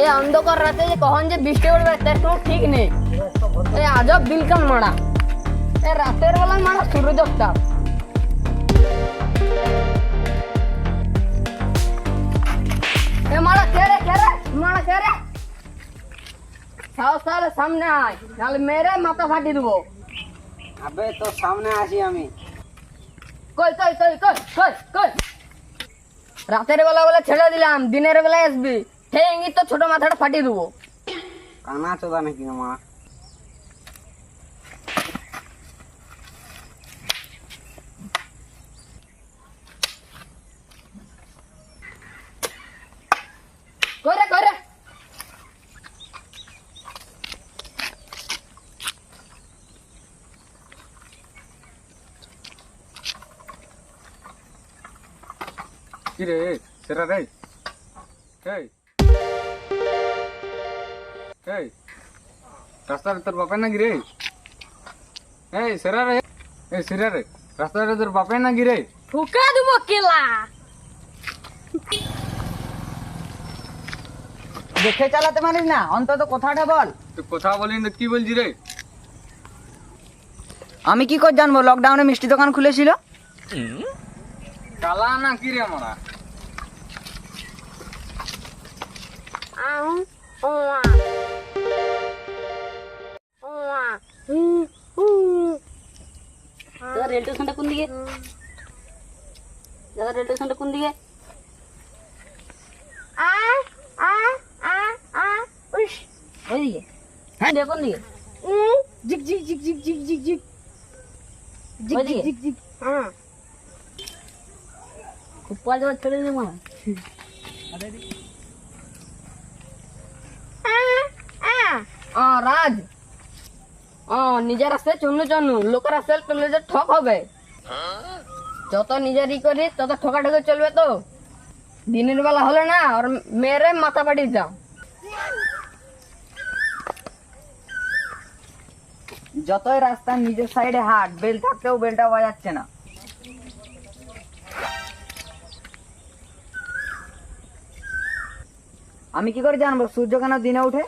এই অন্ধকার রাতে যে কখন যে বৃষ্টি পড়বে তার কোনো ঠিক নেই। এই আজব দিলকান মারা। এই রাতের বেলা মারা সূর্যটা এ মারা কে রে মারা কে সাহস তাহলে সামনে আয় নাহলে মেরে মাথা ফাটি দেবো। আবে তো সামনে আসি আমি। কই কই কই কই কই কই? রাতের বেলা বলে ছেড়ে দিলাম দিনের বেলায় আসবি। সেই ইঙ্গিত তো ছোট মাথাটা ফাটিয়ে দেবো। কানা চোদা নাকি মা কই রে কই রে কি রে সেরা রে। এই এই রাস্তারে তোর বাপের নাকি রে? এই সেরা রে। এই সেরা রে। রাস্তারে তোর বাপের নাকি রে? ঠুকা দেবো কেলা। দেখে চালাতে পারিস না? অন্তত কথাটা বল। তুই কথা বলি না কি বলছি রে? আমি কি করে জানব? লকডাউনে মিষ্টি দোকান খুলেছিল? কালা না কি রে আমরা? রেল স্টেশনটা কোন দিকে দাদা রেল স্টেশনটা কোন দিকে ওইদিকে হ্যাঁ দিয়ে কোন দিকে জিক জিক জিক জিক জিক জিক জিক জিক জিক জিক হ্যাঁ খুব পাঁচ বার ছেড়ে দিবো না ও রাজ ও নিজের রাস্তায় চুনু চুনু লোকের রাস্তায় চললে যে ঠক হবে যত নিজের ই করিস তত ঠকা ঠকে চলবে তো। দিনের বেলা হলে না আর মেরে মাথা পাঠিয়ে যাও যতই রাস্তা নিজের সাইডে হাট বেল থাকতেও বেলটা বাজাচ্ছে না। আমি কি করে জানব সূর্য কেন দিনে উঠে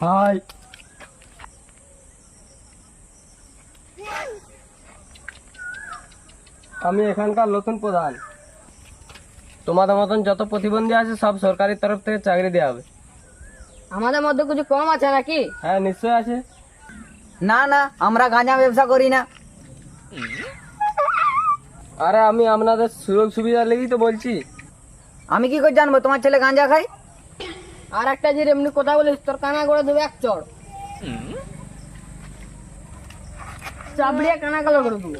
হাই! আমি এখানকার নতুন প্রধান। তোমাদের মতন যত প্রতিবন্ধী আছে সব সরকারের তরফ থেকে চাকরি দেওয়া হবে। আমাদের মধ্যে কিছু কম আছে নাকি? হ্যাঁ নিশ্চয় আছে। না না আমরা গাঁজা ব্যবসা করি না। আরে আমি আপনাদের সুযোগ সুবিধা লেগেই তো বলছি। আমি কি করে জানব তোমার ছেলে গাঁজা খায়? আর একটা যে এমনি কথা বলিস তোর কানা করে দেবে এক চড়। চাবড়িয়া কানা কালো করে দেবো।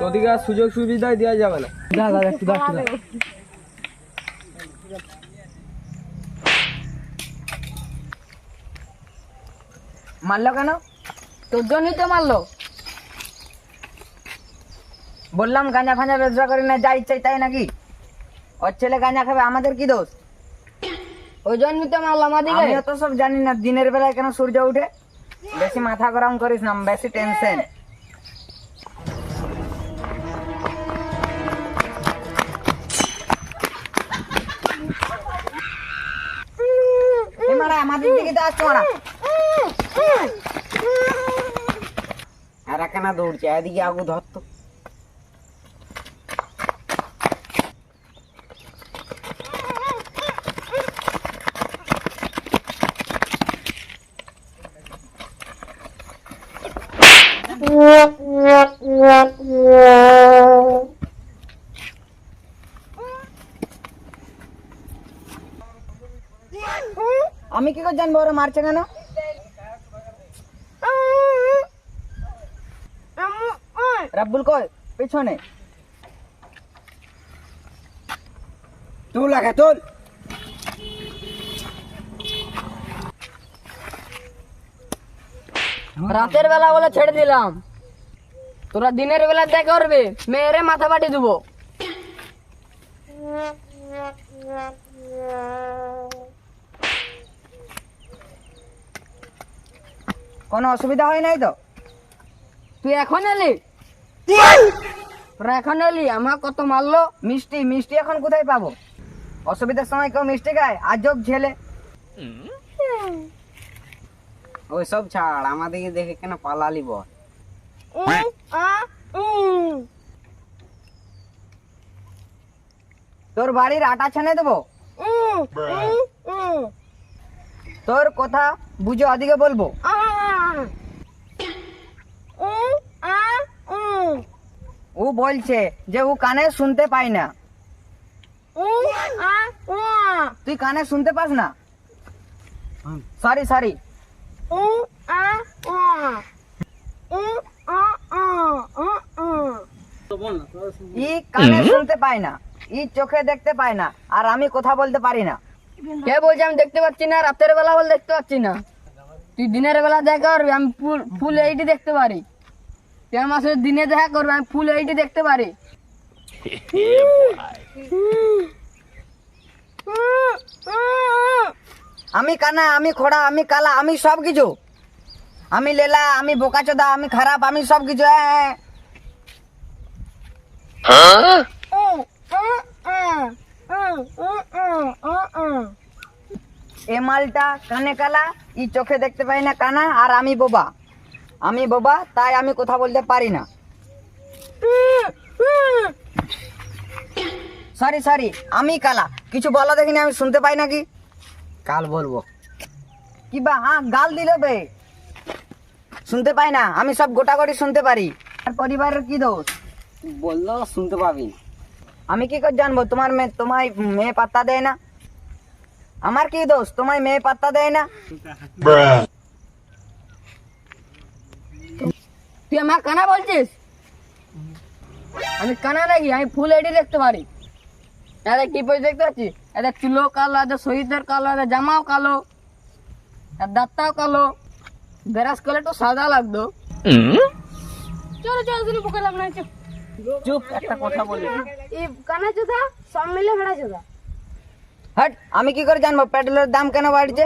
তোদিকে আর সুযোগ সুবিধাই দেওয়া যাবে না। যা দাদা একটু দাও মারলো কেন? তোর জন্যই তো মারলো। বললাম গাঁজা ফাঁজা ব্যবসা করে না যা ইচ্ছা তাই নাকি? ওর ছেলে গাঁজা খাবে আমাদের কি দোষ? ওই জন্যই তো মারলো আমিও তো সব জানি না দিনের বেলায় কেন সূর্য উঠে? বেশি মাথা গরম করিস না বেশি টেনশন আর কেন দৌড়ছে এদিকে আগু ধরতো আমি কি করে জানব ওরা মারছে কেন? রাব্বুল কয় পেছনে। তুল আগে, তুল। রাতের বেলা বলে ছেড়ে দিলাম। তোরা দিনের বেলা দেখা করবে, মেয়েরে মাথা পাঠিয়ে দেবো। কোনো অসুবিধা হয় নাই তো? তুই এখন এলি? তোরা এখন এলি? আমার কত মারলো? মিষ্টি মিষ্টি এখন কোথায় পাবো? অসুবিধার সময় কেউ মিষ্টি খায়? আজব ছেলে। ওই সব ছাড় আমাদেরকে দেখে কেন পালালি বল? তোর বাড়ির আটা ছেনে দেবো? তোর কথা বুঝে ওদিকে বলব। ও বলছে যে ও কানে শুনতে পাই না। তুই কানে শুনতে পাস না? সরি সরি ই কানে শুনতে পায় না। ই চোখে দেখতে পায় না। আর আমি কথা বলতে পারি না। কে বলছে আমি দেখতে পাচ্ছি না? রাতের বেলা বলে দেখতে পাচ্ছি না। তুই দিনের বেলা দেখা আমি ফুল ফুল এইটি দেখতে পারি। আমার সাথে দিনে দেখা করবি আমি ফুল এইটি দেখতে পারি। আমি কানা আমি খোড়া আমি কালা আমি সব কিছু আমি লেলা আমি বোকাচোদা আমি খারাপ আমি সব কিছু হ্যাঁ, হ্যাঁ। এ মালটা কানে কালা ই চোখে দেখতে পাই না কানা আর আমি বোবা। আমি বোবা তাই আমি কথা বলতে পারি না। সরি সরি আমি কালা। কিছু বলো দেখিনি আমি শুনতে পাই নাকি? কাল বলব। কি বা হ্যাঁ গাল দিল বে। শুনতে পাই না আমি সব গোটা গোটাগটি শুনতে পারি। আর পরিবারের কি দোষ? বলল শুনতে পাবি আমি কি করে জানব তোমার মেয়ে তোমায় মেয়ে পাত্তা দেয় না? আমার কি দোষ তোমায় মেয়ে পাত্তা দেয় না? তুই আমার কানা বলছিস? আমি কানা নাকি? আমি ফুল এডি দেখতে পারি। এদের কি পয়সা দেখতে পাচ্ছি? এদের চুলো কালো এদের শহীদের কালো এদের জামাও কালো আর দাঁতটাও কালো। বেরাস করলে একটু সাদা লাগতো। চলো তুমি চুপ। একটা কথা বলি। এই কানা চোদা সব মিলে ভেড়া চোদা। হট আমি কি করে জানব? পেট্রোলের দাম কেন বাড়ছে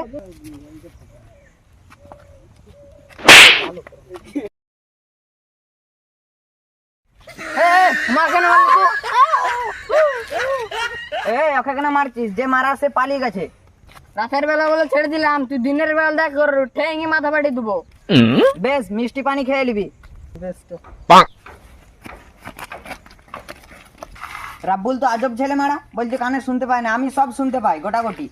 মা কেন মারলি তুই? এ ওকে কেন মারছিস? যে মারা সে পালিয়ে গেছে। রাতের বেলা বলে ছেড়ে দিলাম তুই দিনের বেলা দেখ ওর ঠেঙ্গি মাথা পাঠিয়ে দেবো। বেশ মিষ্টি পানি খেয়ে নিবি। রাব্বুল তো আজব ছেলে মারা বলছে কানে শুনতে পায় না আমি সব শুনতে পাই গোটাগটি।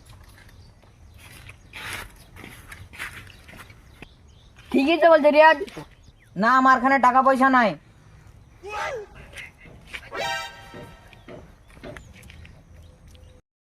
ঠিকই তো বলছে রিয়াজ। না আমার এখানে টাকা পয়সা নাই।